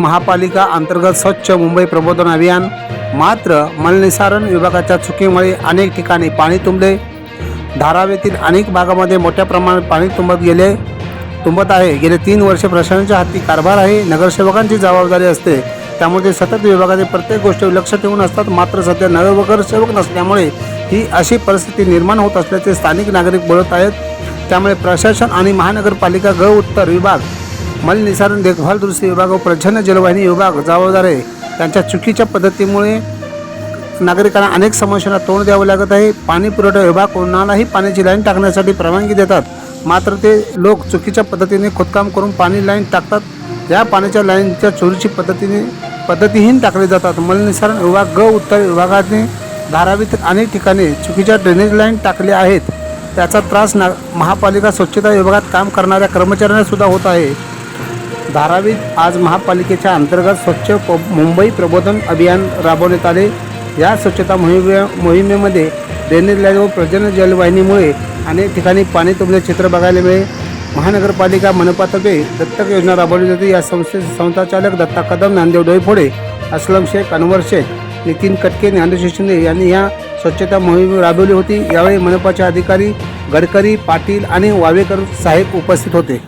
महापालिका अंतर्गत स्वच्छ मुंबई प्रबोधन अभियान मात्र मलनिसारण विभागाच्या चुकीमुळे अनेक ठिकाणी पाणी तुंबले. धारावेतील अनेक भागामध्ये मोठ्या प्रमाणात पाणी तुंबत गेले. तुंबत आहे. गेले तीन वर्ष प्रशासनाच्या हाती कारभार आहे. नगरसेवकांची जबाबदारी असते. त्यामुळे ते सतत विभागातील प्रत्येक गोष्टीवर लक्ष ठेवून असतात. मात्र सध्या नगरसेवक नसल्यामुळे ही अशी परिस्थिती निर्माण होत असल्याचे स्थानिक नागरिक बोलत आहेत. त्यामुळे प्रशासन आणि महानगरपालिका ग उत्तर विभाग मलनिसारण देखभाल दुरुस्ती विभाग व प्रच्छन्न जलवाहिनी विभाग जबाबदार आहे. त्यांच्या चुकीच्या पद्धतीमुळे नागरिकांना अनेक समस्यांना तोंड द्यावं लागत आहे. पाणी पुरवठा विभाग कोणालाही पाण्याची लाईन टाकण्यासाठी परवानगी देतात. मात्र ते लोक चुकीच्या पद्धतीने खोदकाम करून पाणी लाईन टाकतात. या पाण्याच्या लाईनच्या चोरीची पद्धतीने पद्धतीहीन टाकले जातात. मलनिसारण विभाग ग उत्तर विभागाने धारावीत अनेक ठिकाणी चुकीच्या ड्रेनेज लाईन टाकल्या आहेत. त्याचा त्रास ना महापालिका स्वच्छता विभागात काम करणाऱ्या कर्मचाऱ्यांनासुद्धा होत आहे. धारावीत आज महापालिकेच्या अंतर्गत स्वच्छ प मुंबई प्रबोधन अभियान राबवण्यात आले. या स्वच्छता मोहिमे मोहिमेमध्ये ड्रेनेज व प्रजन जलवाहिनीमुळे अनेक ठिकाणी पाणी तुंबले चित्र बघायला मिळेल. महानगरपालिका मनपातर्फे दत्तक योजना राबवली जाते. या संस्थे संस्थाचालक दत्ता कदम नांदेव डोईफोडे असलम शेख अनवर शेख नितीन कटके ज्ञानेश्वर शिंदे यांनी या स्वच्छता मोहीम राबवली होती. यावेळी मनपाचे अधिकारी गडकरी पाटील आणि वावेकर साहेब उपस्थित होते.